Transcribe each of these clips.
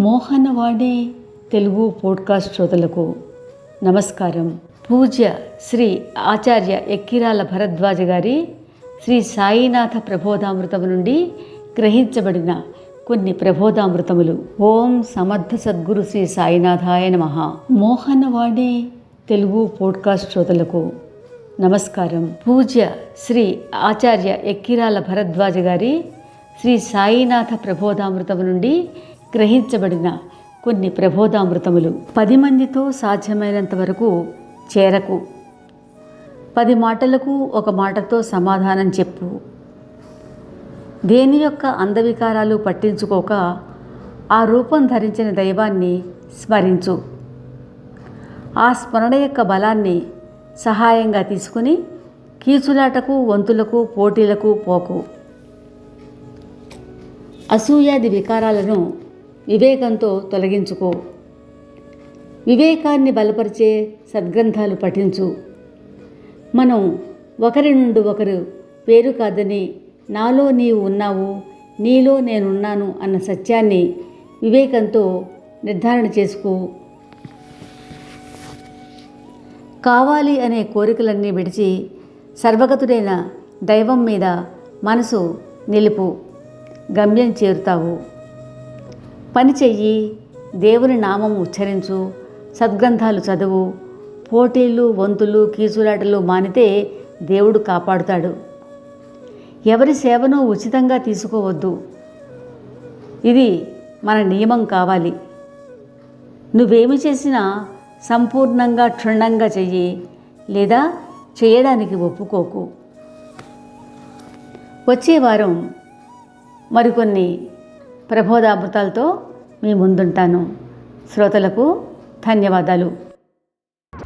Mohanavani Telugu podcast శ్రోతలకు నమస్కారం. పూజ్య శ్రీ ఆచార్య ఎక్కిరాల భరద్వాజ గారి శ్రీ సాయినాథ ప్రబోధామృతము నుండి గ్రహించబడిన కొన్ని ప్రబోధామృతములు. ఓం సమర్థ సద్గురు శ్రీ సాయినాథాయ నమ. మోహనవాణి తెలుగు పోడ్కాస్ట్ శ్రోతలకు నమస్కారం. పూజ్య శ్రీ ఆచార్య ఎక్కిరాల భరద్వాజ గారి శ్రీ సాయినాథ ప్రబోధామృతము నుండి గ్రహించబడిన కొన్ని ప్రబోధామృతములు. పది మందితో సాధ్యమైనంత వరకు చేరకు. పది మాటలకు ఒక మాటతో సమాధానం చెప్పు. దేని యొక్క అందవికారాలు పట్టించుకోక ఆ రూపం ధరించిన దైవాన్ని స్మరించు. ఆ స్మరణ యొక్క బలాన్ని సహాయంగా తీసుకుని కీచులాటకు వంతులకు పోటీలకు పోకు. అసూయాది వికారాలను వివేకంతో తొలగించుకో. వివేకాన్ని బలపరిచే సద్గ్రంథాలు పఠించు. మనం ఒకరి నుండి ఒకరు పేరు కాదని నాలో నీవు ఉన్నావు నీలో నేనున్నాను అన్న సత్యాన్ని వివేకంతో నిర్ధారణ చేసుకో. కావాలి అనే కోరికలన్నీ విడిచి సర్వగతుడైన దైవం మీద మనసు నిలుపు. గమ్యం చేరుతావు. పని చెయ్యి దేవుని నామం ఉచ్చరించు సద్గ్రంథాలు చదువు పోటీలు వంతులు కీచులాటలు మానితే దేవుడు కాపాడుతాడు. ఎవరి సేవను ఉచితంగా తీసుకోవద్దు. ఇది మన నియమం కావాలి. నువ్వేమి చేసినా సంపూర్ణంగా క్షుణ్ణంగా చెయ్యి లేదా చేయడానికి ఒప్పుకోకు. వచ్చే వారం మరికొన్ని ప్రబోధామృతాలతో మీ ముందుంటాను. శ్రోతలకు ధన్యవాదాలు.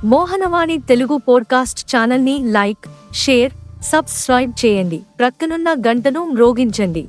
మోహనవాణి తెలుగు పోడ్కాస్ట్ ఛానల్ని లైక్ షేర్ సబ్స్క్రైబ్ చేయండి. ప్రక్కనున్న గంటను మ్రోగించండి.